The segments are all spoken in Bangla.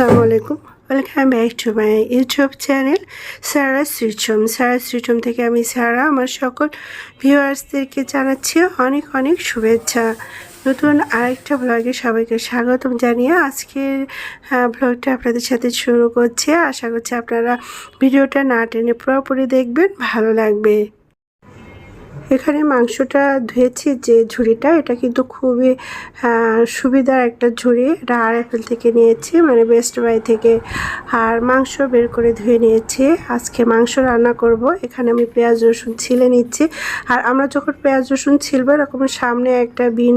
আসসালামু আলাইকুম। Welcome back to my YouTube channel Sara শ্রীচম। Sara শ্রীচম থেকে আমি সারা, আমার সকল ভিউয়ার্সদেরকে জানাচ্ছি অনেক অনেক শুভেচ্ছা। নতুন আরেকটা ব্লগে সবাইকে স্বাগতম জানিয়ে আজকের ব্লগটা আপনাদের সাথে শুরু করছে। আশা করছি আপনারা ভিডিওটা না টেনে পুরোপুরি দেখবেন, ভালো লাগবে। এখানে মাংসটা ধুয়েছি যে ঝুড়িটা, এটা কিন্তু খুবই সুবিধার একটা ঝুড়ি। এটা আরএফএল থেকে নিয়েছি মানে বেস্ট বাই থেকে। আর মাংস বের করে ধুয়ে নিয়েছি। আজকে মাংস রান্না করব। এখানে আমি পেঁয়াজ, রসুন ছিলে নিচ্ছি। আর আমরা যখন পেঁয়াজ, রসুন ছিলবো, এরকম সামনে একটা বিন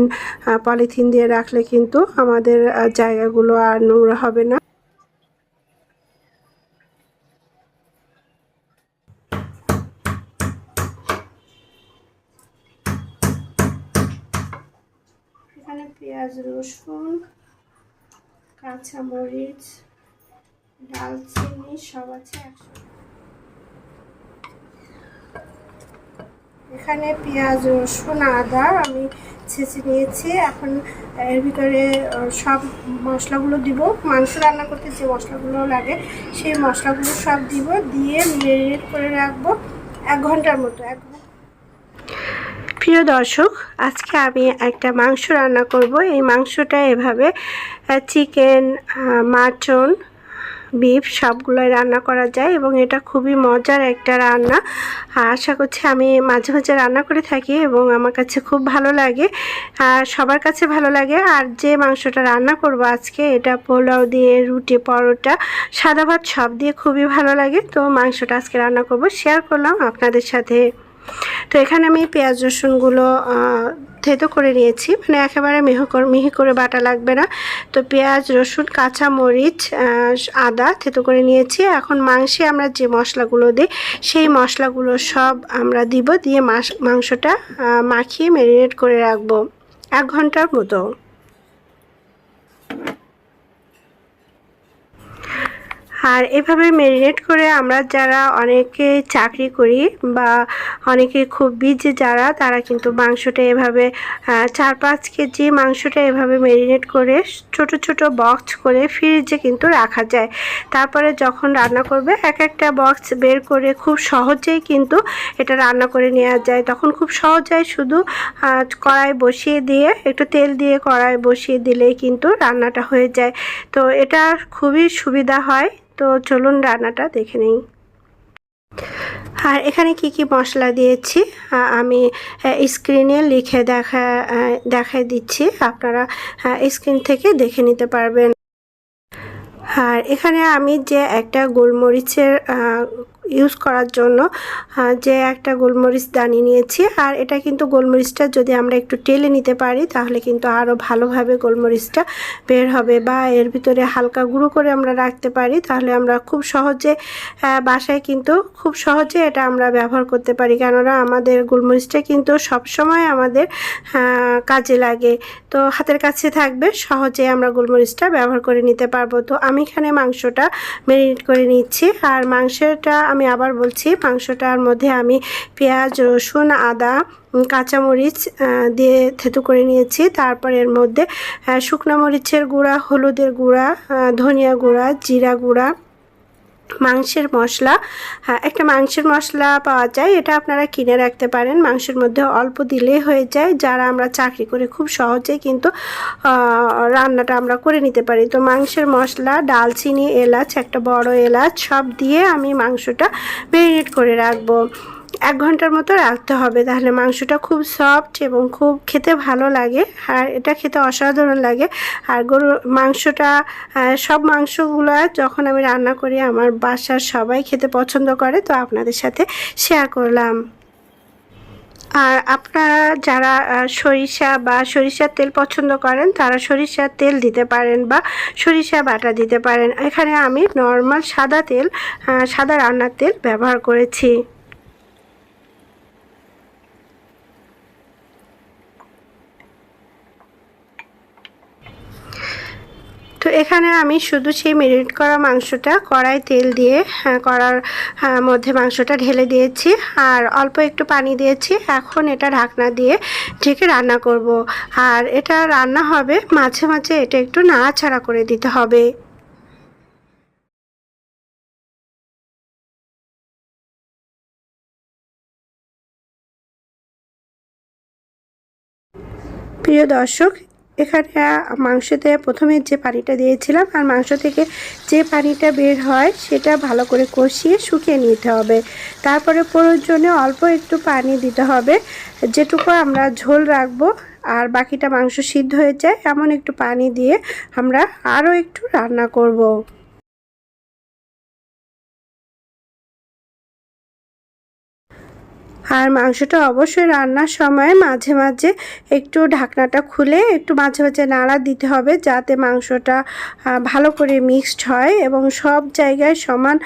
পলিথিন দিয়ে রাখলে কিন্তু আমাদের জায়গাগুলো আর নোংরা হবে না। এখানে পেঁয়াজ, রসুন, কাঁচামরিচ, ডালচিনি, সব আছে এখানে পেঁয়াজ, রসুন, আদা আমি ছেঁচে নিয়েছি। এখন এর ভিতরে সব মশলাগুলো দিব। মাংস রান্না করতে যে মশলাগুলো লাগে, সেই মশলাগুলো সব দিব। দিয়ে মেরিনেট করে রাখব এক ঘণ্টার মতো, এক প্রিয় দর্শক, আজকে আমি একটা মাংস রান্না করব। এই মাংসটা এভাবে চিকেন মাটন বিফ সবগুলোই রান্না করা যায় এবং এটা খুবই মজার একটা রান্না। আশা করছি আমি মাঝে মাঝে রান্না করে থাকি এবং আমার কাছে খুব ভালো লাগে, আর সবার কাছে ভালো লাগে। আর যে মাংসটা রান্না করব আজকে, এটা পোলাও দিয়ে রুটি, পরোটা, সাদা ভাত সব দিয়ে খুবই ভালো লাগে। তো মাংসটা আজকে রান্না করব শেয়ার করলাম আপনাদের সাথে। তো এখানে আমি পেঁয়াজ, রসুনগুলো থেতো করে নিয়েছি। মানে একেবারে মিহি করে মিহি করে বাটা লাগবে না। তো পেঁয়াজ, রসুন, কাঁচা মরিচ আদা থেতো করে নিয়েছি। এখন মাংসে আমরা যে মশলাগুলো দিই, সেই মশলাগুলো সব আমরা দিব। দিয়ে মাংসটা মাখিয়ে ম্যারিনেট করে রাখব। এক ঘণ্টার মতো। আর এভাবে মেরিনেট করে আমরা যারা অনেকে চাকরি করি বা অনেকে খুব বিজি যারা, তারা কিন্তু মাংসটা এভাবে চার পাঁচ কেজি মাংসটা এভাবে মেরিনেট করে ছোট ছোট বক্স করে ফ্রিজে কিন্তু রাখা যায়। তারপরে যখন রান্না করবে, এক একটা বক্স বের করে খুব সহজেই কিন্তু এটা রান্না করে নেওয়া যায়। তখন খুব সহজেই শুধু কড়াই বসিয়ে দিয়ে, একটু তেল দিয়ে কড়াই বসিয়ে দিলেই কিন্তু রান্নাটা হয়ে যায়। তো এটা খুবই সুবিধা হয়। তো চলুন রান্নাটা দেখে নিই। আর এখানে কি কি মশলা দিয়েছি? আমি স্ক্রিনে লিখে দেখা দেখাই দিচ্ছি। আপনারা স্ক্রিন থেকে দেখে নিতে পারবেন। আর এখানে আমি যে একটা গোলমরিচের ইউজ করার জন্য যে একটা গোলমরিচ দানি নিয়েছি। আর এটা কিন্তু গোলমরিচটা যদি আমরা একটু টেলে নিতে পারি, তাহলে কিন্তু আরও ভালোভাবে গোলমরিচটা বের হবে। বা এর ভিতরে হালকা গুঁড়ো করে আমরা রাখতে পারি, তাহলে আমরা খুব সহজে বাসায় কিন্তু খুব সহজে এটা আমরা ব্যবহার করতে পারি। কেননা আমাদের গোলমরিচটা কিন্তু সবসময় আমাদের কাজে লাগে। তো হাতের কাছে থাকবে, সহজে আমরা গোলমরিচটা ব্যবহার করে নিতে পারব। তো আমি এখানে মাংসটা ম্যারিনেট করে নিচ্ছি। আর মাংসটা আমি আবার বলছি, মাংসটার মধ্যে আমি পেঁয়াজ, রসুন, আদা কাঁচামরিচ দিয়ে থেতু করে নিয়েছি। তারপর এর মধ্যে শুকনা মরিচের গুঁড়া, হলুদের গুঁড়া ধনিয়া গুঁড়া, জিরা গুঁড়া মাংসের মশলা। হ্যাঁ একটা মাংসের মশলা পাওয়া যায়, এটা আপনারা কিনে রাখতে পারেন। মাংসের মধ্যে অল্প দিলে হয়ে যায়, যারা আমরা চাকরি করে খুব সহজেই কিন্তু রান্নাটা আমরা করে নিতে পারি। তো মাংসের মশলা, ডালচিনি, এলাচ, একটা বড় এলাচ, সব দিয়ে আমি মাংসটা ম্যারিনেট করে রাখব। এক ঘণ্টার মতো রাখতে হবে। তাহলে মাংসটা খুব সফট এবং খুব খেতে ভালো লাগে আর এটা খেতে অসাধারণ লাগে। আর গরু মাংসটা সব মাংসগুলো যখন আমি রান্না করি, আমার বাসার সবাই খেতে পছন্দ করে, তো আপনাদের সাথে শেয়ার করলাম। আর আপনারা যারা সরিষা বা সরিষার তেল পছন্দ করেন, তারা সরিষার তেল দিতে পারেন বা সরিষা বাটা দিতে পারেন। এখানে আমি নর্মাল সাদা তেল সাদা রান্নার তেল ব্যবহার করেছি। এখানে আমি শুধু সেই মেরিনেট করা মাংসটা, কড়াই তেল দিয়ে হ্যাঁ, করার হ্যাঁ, মধ্যে মাংসটা ঢেলে দিয়েছি। আর অল্প একটু পানি দিয়েছি। এখন এটা ঢাকনা দিয়ে ঢেকে রান্না করব। আর এটা রান্না হবে, মাঝে মাঝে এটা একটু নাড়াছাড়া করে দিতে হবে। প্রিয় দর্শক এখানে মাংসতে প্রথমে যে পানিটা দিয়েছিলাম আর মাংস থেকে যে পানিটা বের হয় সেটা ভালো করে কষিয়ে শুকিয়ে নিতে হবে তারপরে প্রয়োজনে অল্প একটু পানি দিতে হবে যেটুকু আমরা ঝোল রাখব আর বাকিটা মাংস সিদ্ধ হয়ে যায় এমন একটু পানি দিয়ে আমরা আরও একটু রান্না করব। আর মাংসটা অবশ্যই রান্নার সময় মাঝে মাঝে একটু ঢাকনাটা খুলে একটু মাঝে মাঝে নাড়া দিতে হবে যাতে মাংসটা ভালো করে মিক্সড হয় এবং সব জায়গায় সমান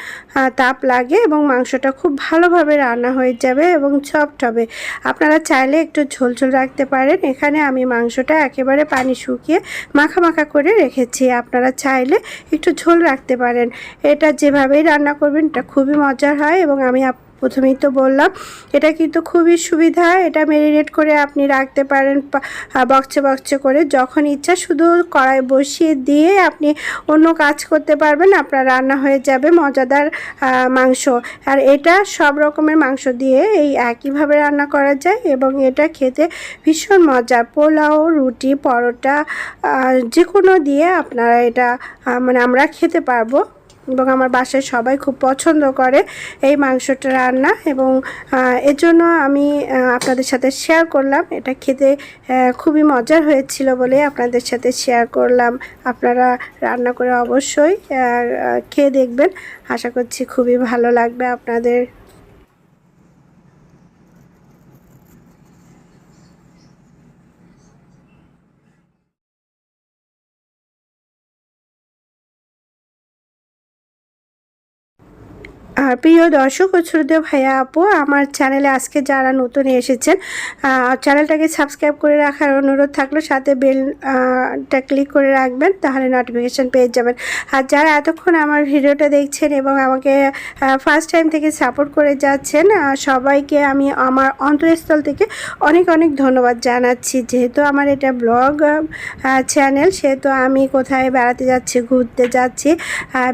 তাপ লাগে এবং মাংসটা খুব ভালোভাবে রান্না হয়ে যাবে এবং সফট হবে। আপনারা চাইলে একটু ঝোল ঝোল রাখতে পারেন। এখানে আমি মাংসটা একেবারে পানি শুকিয়ে মাখা মাখা করে রেখেছি। আপনারা চাইলে একটু ঝোল রাখতে পারেন। এটা যেভাবেই রান্না করবেন, এটা খুবই মজার হয় এবং আমি প্রথমেই তো বললাম, এটা কিন্তু খুবই সুবিধা, এটা মেরিনেট করে আপনি রাখতে পারেন বক্সে বক্সে করে যখন ইচ্ছা শুধু কড়াই বসিয়ে দিয়ে আপনি অন্য কাজ করতে পারবেন, আপনার রান্না হয়ে যাবে মজাদার মাংস। আর এটা সব রকমের মাংস দিয়ে এই একইভাবে রান্না করা যায় এবং এটা খেতে ভীষণ মজা। পোলাও, রুটি, পরোটা যে কোনো দিয়ে আপনারা এটা মানে আমরা খেতে পারব। এবং আমার বাসায় সবাই খুব পছন্দ করে এই মাংসটা রান্না এবং এজন্য আমি আপনাদের সাথে শেয়ার করলাম। এটা খেতে খুবই মজার হয়েছিল বলে আপনাদের সাথে শেয়ার করলাম। আপনারা রান্না করে অবশ্যই খেয়ে দেখবেন। আশা করছি খুবই ভালো লাগবে আপনাদের। প্রিয় দর্শক ও শ্রদ্ধেয় ভাইয়া, আপু, আমার চ্যানেলে আজকে যারা নতুন এসেছেন চ্যানেলটাকে সাবস্ক্রাইব করে রাখার অনুরোধ থাকল, সাথে বেলটা ক্লিক করে রাখবেন, তাহলে নোটিফিকেশান পেয়ে যাবেন। আর যারা এতক্ষণ আমার ভিডিওটা দেখছেন এবং আমাকে ফার্স্ট টাইম থেকে সাপোর্ট করে যাচ্ছেন সবাইকে আমি আমার অন্তঃস্থল থেকে অনেক অনেক ধন্যবাদ জানাচ্ছি। যেহেতু আমার এটা ব্লগ চ্যানেল সেহেতু আমি কোথায় বেড়াতে যাচ্ছি, ঘুরতে যাচ্ছি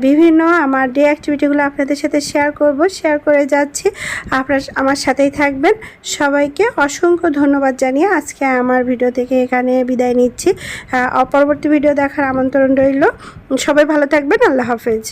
বিভিন্ন আমার ডে অ্যাক্টিভিটিগুলো আপনাদের সাথে শেয়ার করব শেয়ার করে যাচ্ছি। আপনার আমার সাথেই থাকবেন। সবাইকে অসংখ্য ধন্যবাদ জানিয়ে আজকে আমার ভিডিও থেকে এখানে বিদায় নিচ্ছি। পরবর্তী ভিডিও দেখার আমন্ত্রণ রইল। সবাই ভালো থাকবেন। আল্লাহ হাফেজ।